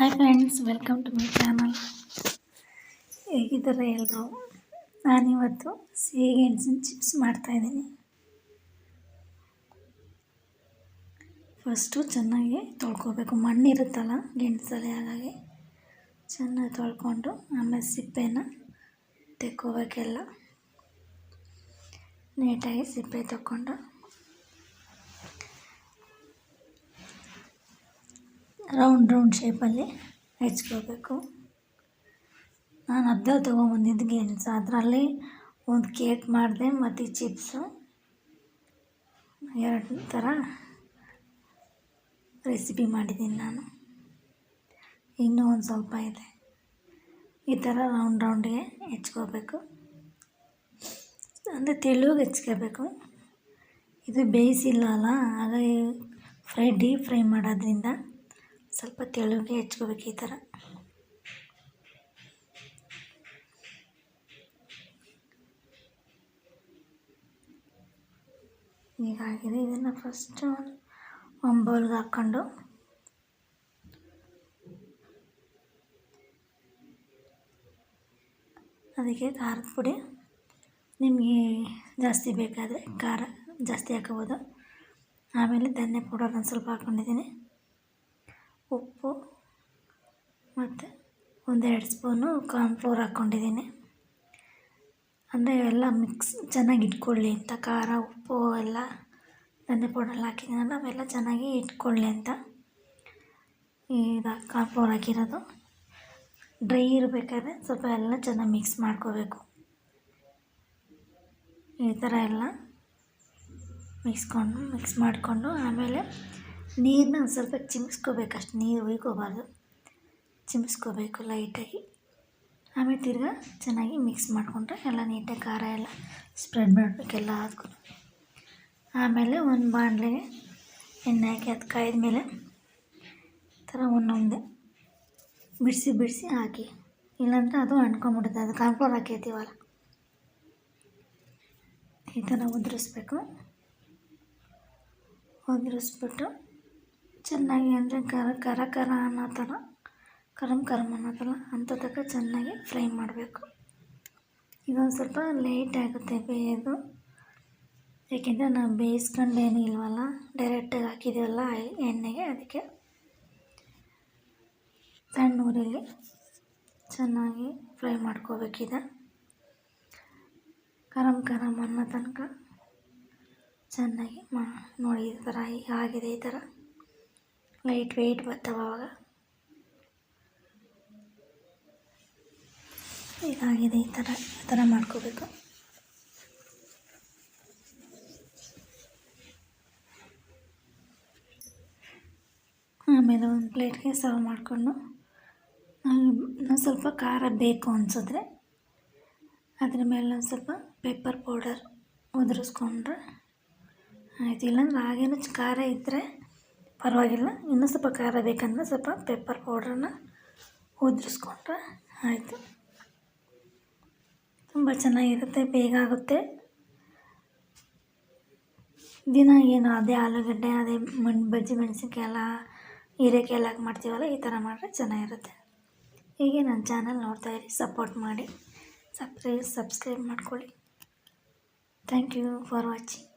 Hi friends welcome to my channel ಹೇಗಿದ್ದಾರೆ ಎಲ್ಲರೂ ನಾನಿವತ್ತು ಸಿಹಿ ಗೆಣಸಿನ ಚಿಪ್ಸ್ ಮಾಡ್ತಾಯಿದ್ದೀನಿ ಫಸ್ಟು ಚೆನ್ನಾಗಿ ತೊಳ್ಕೊಬೇಕು. ಮಣ್ಣಿರುತ್ತಲ್ಲ ಗೆಣಸಲ್ಲಿ ಹಾಗಾಗಿ ಚೆನ್ನಾಗಿ ತೊಳ್ಕೊಂಡು ಆಮೇಲೆ ಸಿಪ್ಪೆನ ತೆಕ್ಕೋಬೇಕೆಲ್ಲ. ನೀಟಾಗಿ ಸಿಪ್ಪೆ ತಗೊಂಡು ರೌಂಡ್ ರೌಂಡ್ ಶೇಪಲ್ಲಿ ಹೆಚ್ಕೋಬೇಕು. ನಾನು ಅದೇ ತೊಗೊಂಬಂದಿದ್ದು ಗೆಣಸು ಅದರಲ್ಲಿ ಒಂದು ಕೇಕ್ ಮಾಡಿದೆ, ಮತ್ತು ಚಿಪ್ಸು. ಎರಡು ಥರ ರೆಸಿಪಿ ಮಾಡಿದ್ದೀನಿ ನಾನು. ಇನ್ನೂ ಒಂದು ಸ್ವಲ್ಪ ಇದೆ. ಈ ಥರ ರೌಂಡ್ ರೌಂಡಿಗೆ ಹೆಚ್ಕೋಬೇಕು. ಅಂದರೆ ತೆಳುಗೆ ಹೆಚ್ಕೋಬೇಕು. ಇದು ಬೇಯಿಸಿಲ್ಲ ಅಲ್ಲ, ಹಾಗಾಗಿ ಫ್ರೈ ಡೀಪ್ ಫ್ರೈ ಮಾಡೋದ್ರಿಂದ ಸ್ವಲ್ಪ ತೆಳುಗೆ ಹೆಚ್ಕೋಬೇಕು ಈ ಥರ. ಹೀಗಾಗಿದೆ ಇದನ್ನು ಫಸ್ಟು ಒಂದು ಬೌಲ್ಗೆ ಹಾಕ್ಕೊಂಡು ಅದಕ್ಕೆ ಖಾರದ ಪುಡಿ, ನಿಮಗೆ ಜಾಸ್ತಿ ಬೇಕಾದರೆ ಖಾರ ಜಾಸ್ತಿ ಹಾಕೋಬೋದು ಆಮೇಲೆ ಧನ್ಯ ಪೌಡರ್ ಒಂದು ಸ್ವಲ್ಪ ಹಾಕ್ಕೊಂಡಿದ್ದೀನಿ. ಉಪ್ಪು ಮತ್ತು ಒಂದೆರಡು ಸ್ಪೂನು ಕಾರ್ನ್ಫ್ಲೋರ್ ಹಾಕ್ಕೊಂಡಿದ್ದೀನಿ. ಅಂದರೆ ಎಲ್ಲ ಮಿಕ್ಸ್ ಚೆನ್ನಾಗಿ ಇಟ್ಕೊಳ್ಳಿ ಅಂತ, ಖಾರ, ಉಪ್ಪು, ಎಲ್ಲ ಧನ್ಯ ಪೌಡರ್ ಹಾಕಿದ್ದೀನಲ್ಲ ಅವೆಲ್ಲ ಚೆನ್ನಾಗಿ ಇಟ್ಕೊಳ್ಳಿ ಅಂತ. ಈಗ ಕಾರ್ನ್ಫ್ಲೋರ್ ಹಾಕಿರೋದು. ಡ್ರೈ ಇರಬೇಕಾದ್ರೆ ಸ್ವಲ್ಪ ಎಲ್ಲ ಚೆನ್ನಾಗಿ ಮಿಕ್ಸ್ ಮಾಡ್ಕೋಬೇಕು. ಈ ಥರ ಎಲ್ಲ ಮಿಕ್ಸ್ಕೊಂಡು ಮಿಕ್ಸ್ ಮಾಡಿಕೊಂಡು ಆಮೇಲೆ ನೀರನ್ನ ಒಂದು ಸ್ವಲ್ಪ ಚಿಮ್ಸ್ಕೋಬೇಕು ಅಷ್ಟು, ನೀರು ಉಯ್ಕೋಬಾರ್ದು. ಚಿಮ್ಸ್ಕೋಬೇಕು ಲೈಟಾಗಿ. ಆಮೇಲೆ ತಿರ್ಗಾ ಚೆನ್ನಾಗಿ ಮಿಕ್ಸ್ ಮಾಡಿಕೊಂಡ್ರೆ ಎಲ್ಲ ನೀಟಾಗಿ ಖಾರ ಎಲ್ಲ ಸ್ಪ್ರೆಡ್ ಮಾಡಬೇಕು ಎಲ್ಲ ಅದಕ್ಕೂ ಆಮೇಲೆ ಒಂದು ಬಾಣಲೆಗೆ ಎಣ್ಣೆ ಹಾಕಿ ಅದು ಕಾಯ್ದ ಮೇಲೆ ಥರ ಒಂದೊಂದೇ ಬಿಡಿಸಿ ಬಿಡಿಸಿ ಹಾಕಿ. ಇಲ್ಲಾಂದರೆ ಅದು ಅಂಟ್ಕೊಂಬಿಡುತ್ತೆ, ಅದು ಕಾನ್ಫ್ಲೋರ್ ಹಾಕಿರ್ತೀವಲ್ಲ ಈ ಥರ ಉದುರಿಸ್ಬೇಕು. ಉದುರಿಸ್ಬಿಟ್ಟು ಚೆನ್ನಾಗಿ ಅಂದರೆ ಕರ ಕರ ಕರ ಅನ್ನೋ ಥರ ಕರಮ್ ಕರಮ್ ಅನ್ನೋ ಥರ ಅಂಥ ಚೆನ್ನಾಗಿ ಫ್ರೈ ಮಾಡಬೇಕು. ಇದೊಂದು ಸ್ವಲ್ಪ ಲೇಟ್ ಆಗುತ್ತೆ ಬೇಯೋದು. ಏಕೆಂದರೆ ನಾವು ಬೇಯಿಸ್ಕೊಂಡೇನು ಇಲ್ವಲ್ಲ ಡೈರೆಕ್ಟಾಗಿ ಹಾಕಿದ್ದೀವಲ್ಲ ಎಣ್ಣೆಗೆ ಅದಕ್ಕೆ. ಸಣ್ಣ ಊರಲ್ಲಿ ಚೆನ್ನಾಗಿ ಫ್ರೈ ಮಾಡ್ಕೋಬೇಕಿದೆ. ಕರಮ್ ಕರಮ್ ಅನ್ನೋ ತನಕ ಚೆನ್ನಾಗಿ ಮಾ, ನೋಡಿ ಈ ಥರ ಆಗಿದೆ, ಈ ಥರ. ಲೈಟ್ ವೆಯ್ಟ್ ಬರ್ತಾವ ಅವಾಗ. ಇದಾಗಿದೆ ಈ ಥರ ಈ ಥರ ಮಾಡ್ಕೋಬೇಕು. ಆಮೇಲೆ ಒಂದು ಪ್ಲೇಟ್ಗೆ ಸರ್ವ್ ಮಾಡಿಕೊಂಡು ಸ್ವಲ್ಪ ಖಾರ ಬೇಕು ಅನಿಸಿದ್ರೆ, ಅದ್ರ ಮೇಲೆ ಒಂದು ಸ್ವಲ್ಪ ಪೆಪ್ಪರ್ ಪೌಡರ್ ಉದುರಿಸ್ಕೊಂಡ್ರೆ ಆಯಿತು. ಇಲ್ಲಾಂದ್ರೆ ಹಾಗೇನು ಖಾರ ಇದ್ದರೆ ಪರವಾಗಿಲ್ಲ ಇನ್ನೂ ಸ್ವಲ್ಪ ಖಾರ ಬೇಕಂದ್ರೆ ಸ್ವಲ್ಪ ಪೆಪ್ಪರ್ ಪೌಡ್ರನ್ನ ಉದುರಿಸ್ಕೊಂಡ್ರೆ ಆಯಿತು. ತುಂಬ ಚೆನ್ನಾಗಿರುತ್ತೆ, ಬೇಗ ಆಗುತ್ತೆ. ದಿನ ಏನು, ಅದೇ ಆಲೂಗಡ್ಡೆ, ಅದೇ ಮಣ್, ಬಜ್ಜಿ ಮೆಣಸಿನ್ಕಾಯಿ ಎಲ್ಲ ಹೀರೆಕಾಯಿ ಎಲ್ಲ ಮಾಡ್ತೀವಲ್ಲ, ಈ ಥರ ಮಾಡಿದ್ರೆ ಚೆನ್ನಾಗಿರುತ್ತೆ. ಹೀಗೆ ನನ್ನ ಚಾನಲ್ ನೋಡ್ತಾಯಿರಿ ಸಪೋರ್ಟ್ ಮಾಡಿ. ಸಬ್ಸ್ಕ್ರೈಬ್ ಸಬ್ಸ್ಕ್ರೈಬ್ ಮಾಡ್ಕೊಳ್ಳಿ. Thank you for watching